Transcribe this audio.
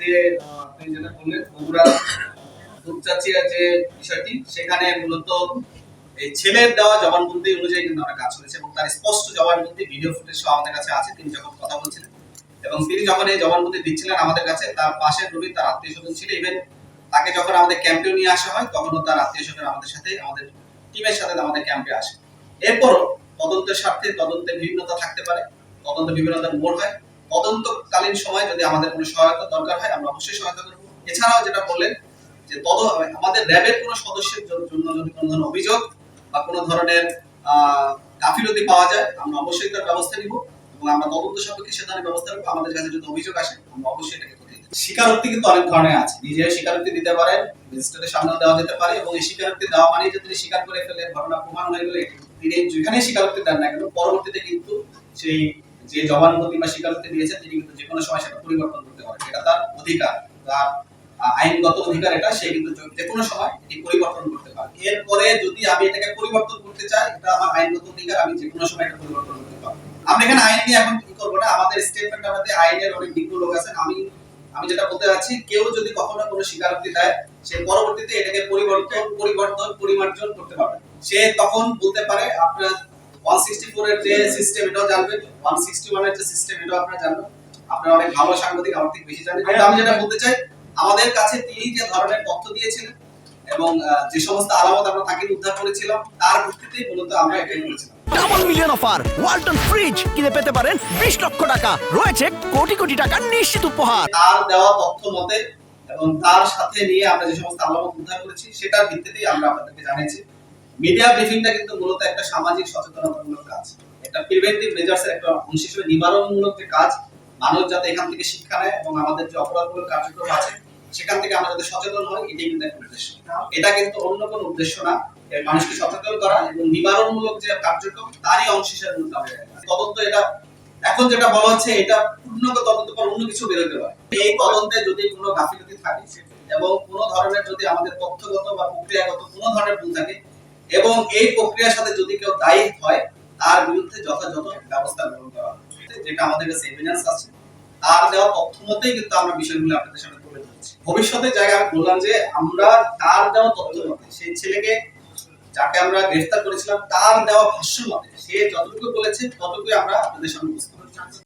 যে আপনি যেটা বললেন বগুড়া বিষয়টি, সেখানে মূলত এই ছেলের দেওয়া জবানবন্দি অনুযায়ী কিন্তু কাজ এবং তার স্পষ্ট জবানবন্দি ভিডিও ফুটেজ আমাদের কাছে আছে। তিনি যখন কথা বলছিলেন এবং তিনি যখন এই জবানবন্দি দিচ্ছিলেন আমাদের কাছে, তার পাশে রবি, তার আত্মীয় স্বজন ছিল। ইভেন তাকে যখন আমাদের ক্যাম্পেও নিয়ে আসা হয়, তখনও তার আত্মীয় স্বজন আমাদের সাথে, আমাদের টিমের সাথে আমাদের ক্যাম্পে আসে। এরপরও তদন্তের স্বার্থে তদন্তে বিভিন্নতা থাকতে পারে। তদন্ত বিভিন্নতার মোড় হয়। তদন্তকালীন সময় যদি আমাদের কোনো সহায়তা দরকার হয়, আমরা অবশ্যই সহায়তা করব। এছাড়াও যেটা বললেন যে তদ আমাদের র্যাবের কোনো সদস্যের জন্য যদি কোনো ধরনের অভিযোগ বা কোনো ধরনের গাফিলতি পাওয়া যায়, আমরা অবশ্যই তার ব্যবস্থা নিব এবং আমরা তদন্ত সাপেক্ষে সে ধরনের ব্যবস্থা নেব আমাদের কাছে যদি অভিযোগ আসে, আমরা অবশ্যই এটাকে। স্বীকারোক্তি কিন্তু অনেক ধরনের আছে। নিজে স্বীকারোক্তি দিতে পারেন ম্যাজিস্ট্রেটের সামনে দেওয়া যেতে পারে এবং এই স্বীকারোক্তি দেওয়া মানে যে তিনি স্বীকার করে ফেলে ঘটনা প্রমাণ হয়ে গেলে তিনি যেখানেই স্বীকারোক্তি দেন না কেন, পরবর্তীতে কিন্তু সেই যে জবানবন্দি বা স্বীকারোক্তি দিয়েছেন, তিনি কিন্তু যে কোনো সময় সেটা পরিবর্তন করতে পারেন। এটা তার অধিকার, তার আইনগত অধিকার এটা, সে কিন্তু যে- কোনো সময় এটি পরিবর্তন করতে পারে। এরপরে যদি আমি এটাকে পরিবর্তন করতে চাই, এটা আমার আইনগত অধিকার, আমি যে কোনো সময় এটা পরিবর্তন করতে পারব। আমরা এখানে আইন নিয়ে এখন কি করব না? আমাদের স্টেটমেন্ট আমাদের আইনের অনেক বিজ্ঞ লোক আছেন আমি আমি যেটা বলতে চাচ্ছি, কেউ যদি কখনো কোনো স্বীকারোক্তি দেয়, সে পরবর্তীতে এটাকে পরিবর্তন পরিবর্তন, পরিমার্জন করতে পারবে। সে তখন বলতে পারে, আপনার ওয়ান সিক্সটি ফোর এর যে সিস্টেম এটাও জানবেন। ওয়ান সিক্সটি ওয়ানের যে সিস্টেম এটাও আপনারা জানবেন। আপনারা অনেক ভালো সাংবাদিক আমার থেকে বেশি জানেন। কিন্তু আমি যেটা বলতে চাই আমাদের কাছে তিনি যে ধরনের তথ্য দিয়েছিলেন এবং যে সমস্ত আলামত আমরা তাকে উদ্ধার করেছিলাম তার ভিত্তিতেই মূলত আমরা এটাই করেছিলাম। Double million offer Walton fridge কিনে পেতে পারেন বিশ লক্ষ টাকা। রয়েছে কোটি কোটি টাকার নিশ্চিত উপহার। তার দেওয়া তথ্য মতে এবং তার সাথে নিয়ে আমরা যে সমস্ত আলামত উদ্ধার করেছি সেটার ভিত্তিতেই আমরা আপনাদেরকে জানিয়েছি। মিডিয়া ব্রিফিংটা কিন্তু মূলত একটা সামাজিক সচেতনতামূলক কাজ। একটা প্রিভেন্টিভ মেজার্সের একটা অংশ হিসেবে নিবারণমূলক যে কাজ, মানুষ যাতে এখান থেকে শিক্ষা নেয় এবং আমাদের যে অপরাধমূলক কার্যক্রম আছে, সেখান থেকে আমরা যাতে সচেতন হই, এটাই কিন্তু একটা উদ্দেশ্য। এটা কিন্তু অন্য কোনো উদ্দেশ্য না মানুষকে সচেতন করা এবং নিবারণমূলক যে কার্যক্রম, তারই অংশ হিসেবে মূলত আমরা তদন্ত এটা, এখন যেটা বলা হচ্ছে, এটা পূর্ণাঙ্গ তদন্ত পর অন্য কিছু বেরোতে পারে। এই তদন্তে যদি কোনো গাফিলতি থাকে এবং কোনো ধরনের যদি আমাদের তথ্যগত বা প্রক্রিয়াগত কোনো ধরনের ভুল থাকে এবং এই প্রক্রিয়ার সাথে যদি কেউ দায়ী হয়, তার বিরুদ্ধে যথাযথ ব্যবস্থা গ্রহণ করা যেটা আমাদের কাছে এভিডেন্স আছে। তার দেওয়া তথ্য মতেই কিন্তু আমরা বিষয়গুলো আপনাদের সামনে তুলে ধরছি। ভবিষ্যতে জায়গায় আমি বললাম যে, আমরা তার দেওয়া তথ্য মতে, সেই ছেলেকে যাকে আমরা গ্রেফতার করেছিলাম, তার দেওয়া ভাষ্য মতে, সে যতটুকু বলেছে, ততটুকুই আমরা আপনাদের সামনে উপস্থাপন